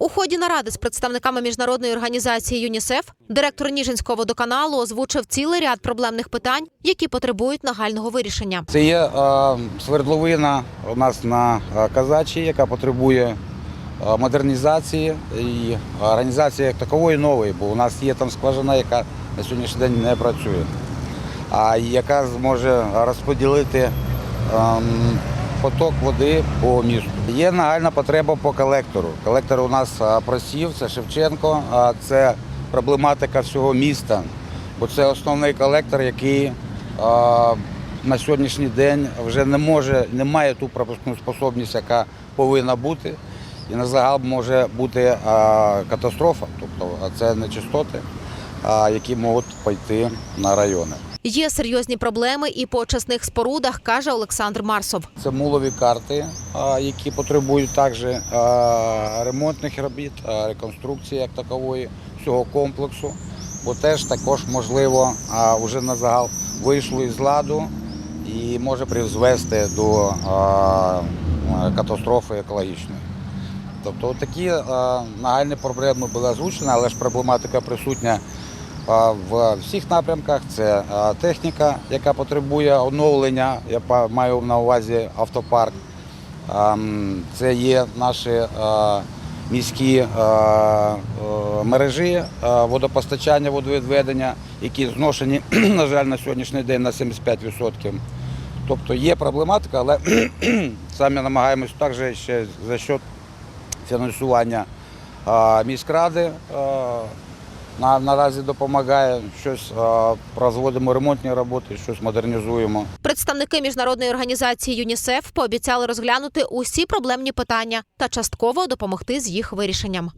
У ході наради з представниками міжнародної організації ЮНІСЕФ директор Ніжинського водоканалу озвучив цілий ряд проблемних питань, які потребують нагального вирішення. Це є е, свердловина у нас на е, Казачій, яка потребує е, модернізації і організації як такової нової, бо у нас є там скважина, яка на сьогоднішній день не працює, а яка зможе розподілити ем, поток води по місту. Є нагальна потреба по колектору. Колектор у нас просів, це Шевченко, а це проблематика всього міста, бо це основний колектор, який на сьогоднішній день вже не може, не має ту пропускну способність, яка повинна бути. І на загал може бути катастрофа, тобто це нечистоти, які можуть пойти на райони. Є серйозні проблеми і по очисних спорудах, каже Олександр Марсов. Це мулові карти, які потребують також ремонтних робіт, реконструкції як такової всього комплексу. Бо теж також можливо вже на загал вийшло із ладу і може призвести до катастрофи екологічної. Тобто такі нагальні проблеми були озвучені, але ж проблематика присутня в всіх напрямках. Це техніка, яка потребує оновлення. Я маю на увазі автопарк. Це є наші міські мережі водопостачання, водовідведення, які зношені, на жаль, на сьогоднішній день на 75%. Тобто є проблематика, але самі намагаємось також ще за счет фінансування міськради. На, наразі допомагає щось а, розводимо ремонтні роботи, щось модернізуємо. Представники міжнародної організації ЮНІСЕФ пообіцяли розглянути усі проблемні питання та частково допомогти з їх вирішенням.